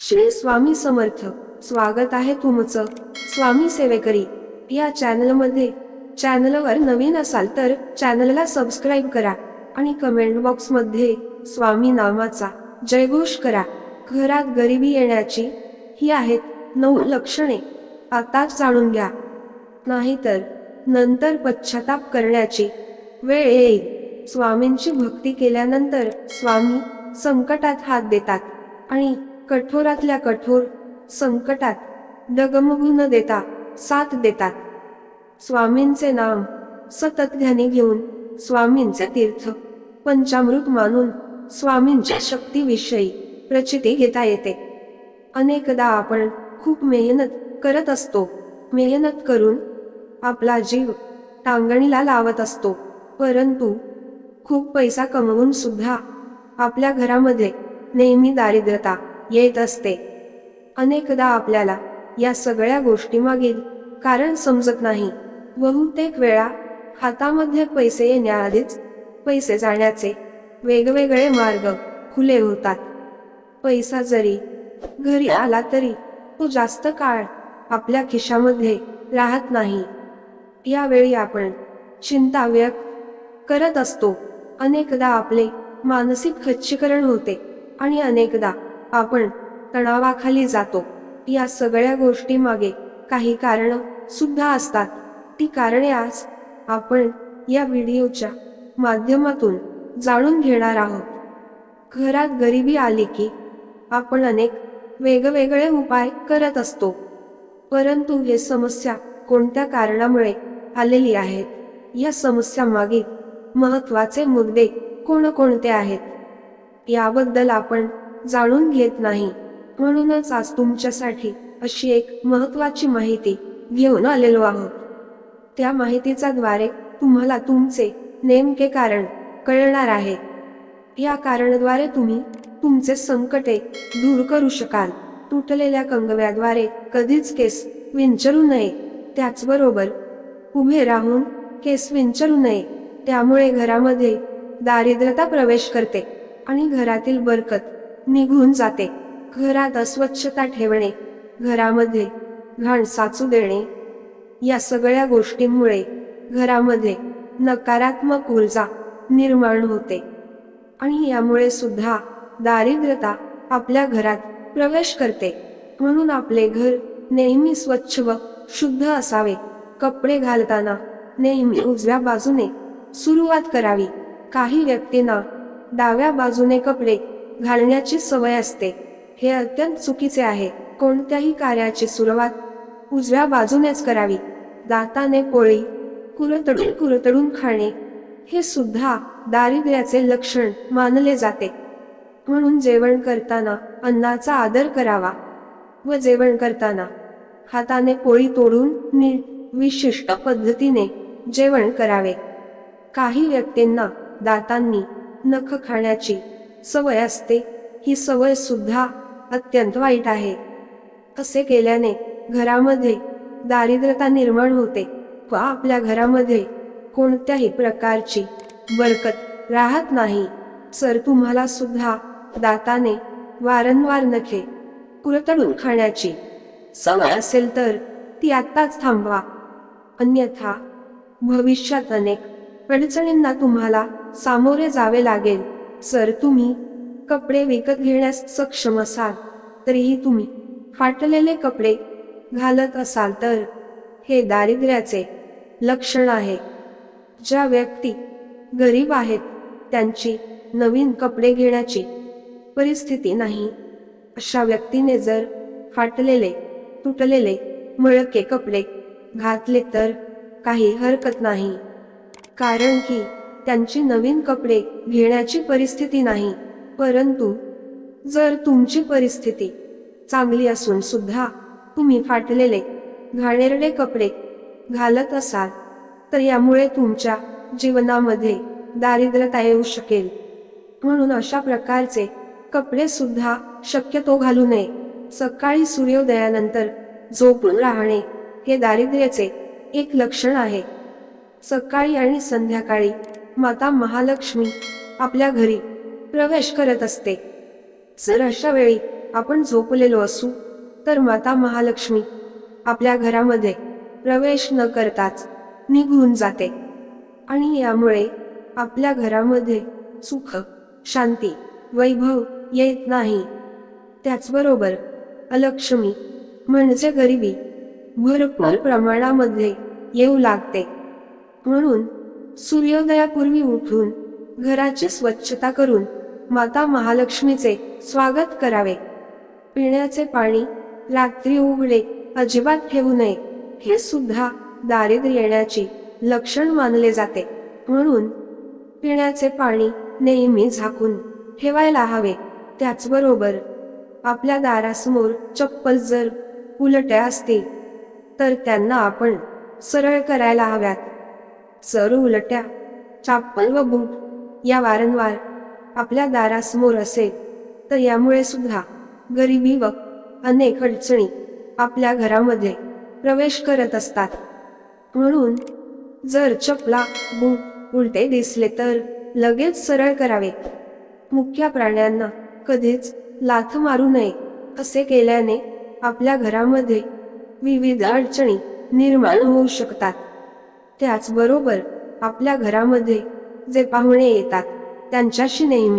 श्री स्वामी समर्थ. स्वागत आहे तुमचं. स्वामी सेवेकरी या चॅनलमध्ये. चॅनलवर नवीन असाल तर चॅनलला सबस्क्राईब करा आणि कमेंट बॉक्समध्ये स्वामी नामाचा जयघोष करा. घरात गरिबी येण्याची ही आहेत नऊ लक्षणे. आताच जाणून घ्या. नाहीतर नंतर पश्चाताप करण्याची वेळ येईल. स्वामींची भक्ती केल्यानंतर स्वामी संकटात हात देतात आणि कठोरातल्या कठोर संकटात डगमगू न देता साथ देतात. स्वामींचे नाम सतत ध्यानी घेऊन स्वामींचे तीर्थ पंचामृत मानून स्वामींच्या शक्तीविषयी प्रचिती घेता येते. अनेकदा आपण खूप मेहनत करत असतो. मेहनत करून आपला जीव टांगणीला लावत असतो. परंतु खूप पैसा कमवून सुद्धा आपल्या घरामध्ये नेहमी दारिद्रता येत असते. अनेकदा आपल्याला या सगळ्या गोष्टी मागील कारण समजत नाही. बहुतेक वेळा हातामध्ये पैसे येण्याआधीच पैसे जाण्याचे वेगवेगळे मार्ग खुले होतात. पैसा जरी घरी आला तरी तो जास्त काळ आपल्या खिशामध्ये राहत नाही. यावेळी आपण चिंता व्यक्त करत असतो. अनेकदा आपले मानसिक खच्चीकरण होते आणि अनेकदा आपण तणावाखाली जातो. या सगळ्या गोष्टी मागे काही कारण सुद्धा असतात. ती कारणे आज आपण या व्हिडिओच्या माध्यमातून जाणून घेणार आहोत. घरात गरिबी आली की आपण अनेक वेगवेगळे उपाय करत असतो. परंतु हे समस्या कोणत्या कारणामुळे आलेली आहेत? या समस्या मागे महत्त्वाचे मुद्दे कोणकोणते आहेत? याबद्दल आपण जाणून घेत नाही. म्हणूनच आज तुमच्यासाठी अशी एक महत्वाची माहिती घेऊन आलेलो आहोत. त्या माहितीचा द्वारे तुम्हाला तुमचे नेमके कारण कळणार आहे. या कारणाद्वारे तुम्ही तुमचे संकटे दूर करू शकाल. तुटलेल्या कंगव्याद्वारे कधीच केस विंचरू नये. त्याचबरोबर उभे राहून केस विंचरू नये. त्यामुळे घरामध्ये दारिद्रता प्रवेश करते आणि घरातील बरकत निघून जाते. घरात अस्वच्छता ठेवणे घरामध्ये घाण साचू देणे या सगळ्या गोष्टींमुळे घरामध्ये नकारात्मक ऊर्जा निर्माण होते. आणि यामुळे सुद्धा दारिद्रता आपल्या घरात प्रवेश करते. म्हणून आपले घर नेहमी स्वच्छ व शुद्ध असावे. कपडे घालताना नेहमी उजव्या बाजूने सुरुवात करावी. काही व्यक्तींना डाव्या बाजूने कपडे घालण्याची सवय असते. हे अत्यंत चुकीचे आहे. कोणत्याही कार्याची सुरुवात उजव्या बाजूनेच करावी. दाताने पोळी कुरतडून कुरतडून खाणे हे सुद्धा दारिद्र्याचे लक्षण मानले जाते. म्हणून जेवण करताना अन्नाचा आदर करावा व जेवण करताना हाताने पोळी तोडून नीट विशिष्ट पद्धतीने जेवण करावे. काही व्यक्तींना दातांनी नख खाण्याची सवय असते. ही सवय सुद्धा अत्यंत वाईट आहे. असे केल्याने घरामध्ये दारिद्रता निर्माण होते व आपल्या घरामध्ये कोणत्याही प्रकारची बरकत राहत नाही. सर तुम्हाला सुद्धा दाताने वारंवार नखे कुरतडून खाण्याची सवय असेल तर ती आत्ताच थांबवा. अन्यथा भविष्यात अनेक अडचणींना तुम्हाला सामोरे जावे लागेल. जर तुम्ही कपडे विकत घेण्यास सक्षम असाल तरीही तुम्ही फाटलेले कपडे घालत असाल तर हे दारिद्र्याचे लक्षण आहे. ज्या व्यक्ती गरीब आहेत त्यांची नवीन कपडे घेण्याची परिस्थिती नाही. अशा व्यक्तीने जर फाटलेले तुटलेले मळके कपडे घातले तर काही हरकत नाही. कारण की त्यांची नवीन कपडे घेण्याची परिस्थिती नाही. परंतु जर तुमची परिस्थिती चांगली असून सुद्धा तुम्ही फाटलेले घाणेरडे कपडे घालत असाल तर यामुळे तुमच्या जीवनामध्ये दारिद्र्यता येऊ शकेल. म्हणून अशा प्रकारचे कपडे सुद्धा शक्यतो घालू नये. सकाळी सूर्योदयानंतर झोपून राहणे हे दारिद्र्याचे एक लक्षण आहे. सकाळी आणि संध्याकाळी माता महालक्ष्मी आपल्या घरी प्रवेश करत असते. जर अशा वेळी आपण झोपलेलो असू तर माता महालक्ष्मी आपल्या घरामध्ये प्रवेश न करताच निघून जाते. आणि यामुळे आपल्या घरामध्ये सुख शांती वैभव येत नाही. त्याचबरोबर अलक्ष्मी म्हणजे गरिबी भरपूर प्रमाणामध्ये येऊ लागते. म्हणून सूर्योदयापूर्वी उठून घराची स्वच्छता करून माता महालक्ष्मीचे स्वागत करावे. पिण्याचे पाणी रात्री उघडे अजिबात ठेवू नये हे सुद्धा दारिद्र्य येण्याची लक्षण मानले जाते. म्हणून पिण्याचे पाणी नेहमी झाकून ठेवायला हवे. त्याचबरोबर आपल्या दारासमोर चप्पल जर उलट्या असतील तर त्यांना आपण सरळ करायला हव्यात. चरू उलट्या. चाप्पल व बूट. या वारंवार आपल्या दारासमोर असेल तर यामुळे सुद्धा गरिबी व अनेक अडचणी आपल्या घरामध्ये प्रवेश करत असतात. म्हणून जर चपला बूट उलटे दिसले तर लगेच सरळ करावे. मुख्य प्राण्यांना कधीच लाथ मारू नये असे केल्याने आपल्या घरामध्ये विविध अडचणी निर्माण होऊ शकतात. त्याचबरोबर आपल्या घरामध्ये जे पाहुणे येतात त्यांच्याशी नेहमी.